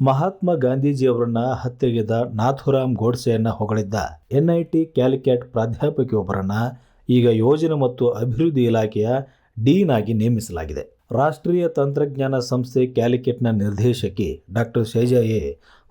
ಮಹಾತ್ಮ ಗಾಂಧೀಜಿಯವರನ್ನ ಹತ್ಯೆಗೆದ ನಾಥುರಾಮ್ ಗೋಡ್ಸೆಯನ್ನ ಹೊಗಳಿದ್ದ ಎನ್ಐಟಿ ಕ್ಯಾಲಿಕ್ಯಾಟ್ ಪ್ರಾಧ್ಯಾಪಕಿಯೊಬ್ಬರನ್ನ ಈಗ ಯೋಜನೆ ಮತ್ತು ಅಭಿವೃದ್ಧಿ ಇಲಾಖೆಯ ಡೀನ್ ಆಗಿ ನೇಮಿಸಲಾಗಿದೆ. ರಾಷ್ಟ್ರೀಯ ತಂತ್ರಜ್ಞಾನ ಸಂಸ್ಥೆ ಕ್ಯಾಲಿಕೆಟ್ನ ನಿರ್ದೇಶಕಿ ಡಾಕ್ಟರ್ ಶೈಜಾ ಎ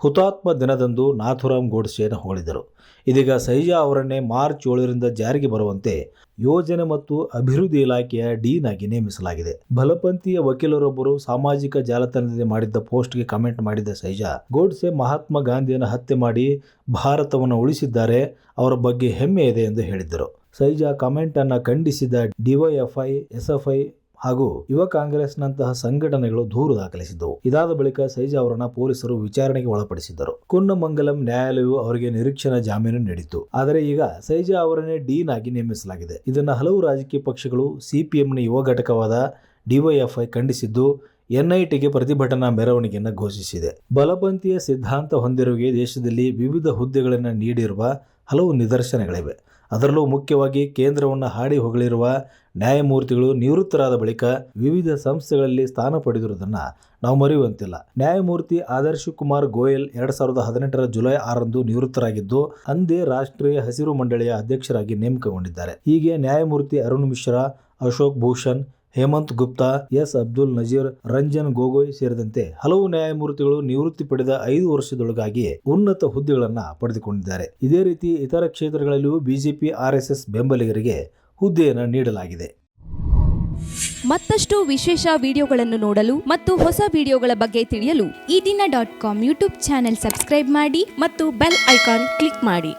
ಹುತಾತ್ಮ ದಿನದಂದು ನಾಥುರಾಮ್ ಗೋಡ್ಸೆಯನ್ನು ಹೊಗಳಿದರು. ಇದೀಗ ಸೈಜಾ ಅವರನ್ನೇ ಮಾರ್ಚ್ ಏಳರಿಂದ ಜಾರಿಗೆ ಬರುವಂತೆ ಯೋಜನೆ ಮತ್ತು ಅಭಿವೃದ್ಧಿ ಇಲಾಖೆಯ ಡೀನ್ ಆಗಿ ನೇಮಿಸಲಾಗಿದೆ. ಬಲಪಂಥೀಯ ವಕೀಲರೊಬ್ಬರು ಸಾಮಾಜಿಕ ಜಾಲತಾಣದಲ್ಲಿ ಮಾಡಿದ್ದ ಪೋಸ್ಟ್ಗೆ ಕಮೆಂಟ್ ಮಾಡಿದ್ದ ಸೈಜಾ ಗೋಡ್ಸೆ ಮಹಾತ್ಮ ಗಾಂಧಿಯನ್ನು ಹತ್ಯೆ ಮಾಡಿ ಭಾರತವನ್ನು ಉಳಿಸಿದ್ದಾರೆ, ಅವರ ಬಗ್ಗೆ ಹೆಮ್ಮೆ ಇದೆ ಎಂದು ಹೇಳಿದ್ದರು. ಸೈಜಾ ಕಮೆಂಟ್ ಅನ್ನು ಖಂಡಿಸಿದ ಡಿವೈಎಫ್ಐ, ಎಸ್ಎಫ್ಐ ಹಾಗೂ ಯುವ ಕಾಂಗ್ರೆಸ್ನಂತಹ ಸಂಘಟನೆಗಳು ದೂರು ದಾಖಲಿಸಿದ್ದವು. ಇದಾದ ಬಳಿಕ ಸೈಜಾ ಅವರನ್ನ ಪೊಲೀಸರು ವಿಚಾರಣೆಗೆ ಒಳಪಡಿಸಿದ್ದರು. ಕುನ್ನಮಂಗಲಂ ನ್ಯಾಯಾಲಯವು ಅವರಿಗೆ ನಿರೀಕ್ಷಣಾ ಜಾಮೀನು ನೀಡಿತ್ತು. ಆದರೆ ಈಗ ಸೈಜಾ ಅವರನ್ನೇ ಡೀನ್ ಆಗಿ ನೇಮಿಸಲಾಗಿದೆ. ಇದನ್ನು ಹಲವು ರಾಜಕೀಯ ಪಕ್ಷಗಳು, ಸಿಪಿಎಂನ ಯುವ ಘಟಕವಾದ ಡಿವೈಎಫ್ಐ ಖಂಡಿಸಿದ್ದು ಎನ್ಐಟಿಗೆ ಪ್ರತಿಭಟನಾ ಮೆರವಣಿಗೆಯನ್ನು ಘೋಷಿಸಿದೆ. ಬಲಪಂಥೀಯ ಸಿದ್ಧಾಂತ ಹೊಂದಿರುವಗೆ ದೇಶದಲ್ಲಿ ವಿವಿಧ ಹುದ್ದೆಗಳನ್ನು ನೀಡಿರುವ ಹಲವು ನಿದರ್ಶನಗಳಿವೆ. ಅದರಲ್ಲೂ ಮುಖ್ಯವಾಗಿ ಕೇಂದ್ರವನ್ನು ಹಾಡಿ ಹೊಗಳಿರುವ ನ್ಯಾಯಮೂರ್ತಿಗಳು ನಿವೃತ್ತರಾದ ಬಳಿಕ ವಿವಿಧ ಸಂಸ್ಥೆಗಳಲ್ಲಿ ಸ್ಥಾನ ಪಡೆದಿರುವುದನ್ನು ನಾವು ಮರೆಯುವಂತಿಲ್ಲ. ನ್ಯಾಯಮೂರ್ತಿ ಆದರ್ಶ್ ಕುಮಾರ್ ಗೋಯಲ್ ಎರಡ್ ಸಾವಿರದ ಹದಿನೆಂಟರ ಜುಲೈ ಆರಂದು ನಿವೃತ್ತರಾಗಿದ್ದು, ಅಂದೇ ರಾಷ್ಟ್ರೀಯ ಹಸಿರು ಮಂಡಳಿಯ ಅಧ್ಯಕ್ಷರಾಗಿ ನೇಮಕಗೊಂಡಿದ್ದಾರೆ. ಹೀಗೆ ನ್ಯಾಯಮೂರ್ತಿ ಅರುಣ್ ಮಿಶ್ರಾ, ಅಶೋಕ್ ಭೂಷಣ್ ಹೇಮಂತ್ ಗುಪ್ತಾ, ಎಸ್. ಅಬ್ದುಲ್ ನಜೀರ್, ರಂಜನ್ ಗೊಗೊಯ್ ಸೇರಿದಂತೆ ಹಲವು ನ್ಯಾಯಮೂರ್ತಿಗಳು ನಿವೃತ್ತಿ ಪಡೆದ ಐದು ವರ್ಷದೊಳಗಾಗಿ ಉನ್ನತ ಹುದ್ದೆಗಳನ್ನು ಪಡೆದುಕೊಂಡಿದ್ದಾರೆ. ಇದೇ ರೀತಿ ಇತರ ಕ್ಷೇತ್ರಗಳಲ್ಲಿಯೂ ಬಿಜೆಪಿ ಆರ್ಎಸ್ಎಸ್ ಬೆಂಬಲಿಗರಿಗೆ ಹುದ್ದೆಯನ್ನು ನೀಡಲಾಗಿದೆ. ಮತ್ತಷ್ಟು ವಿಶೇಷ ವಿಡಿಯೋಗಳನ್ನು ನೋಡಲು ಮತ್ತು ಹೊಸ ವಿಡಿಯೋಗಳ ಬಗ್ಗೆ ತಿಳಿಯಲು Ee Dina dot com YouTube channel subscribe ಮಾಡಿ ಮತ್ತು ಬೆಲ್ ಐಕಾನ್ ಕ್ಲಿಕ್ ಮಾಡಿ.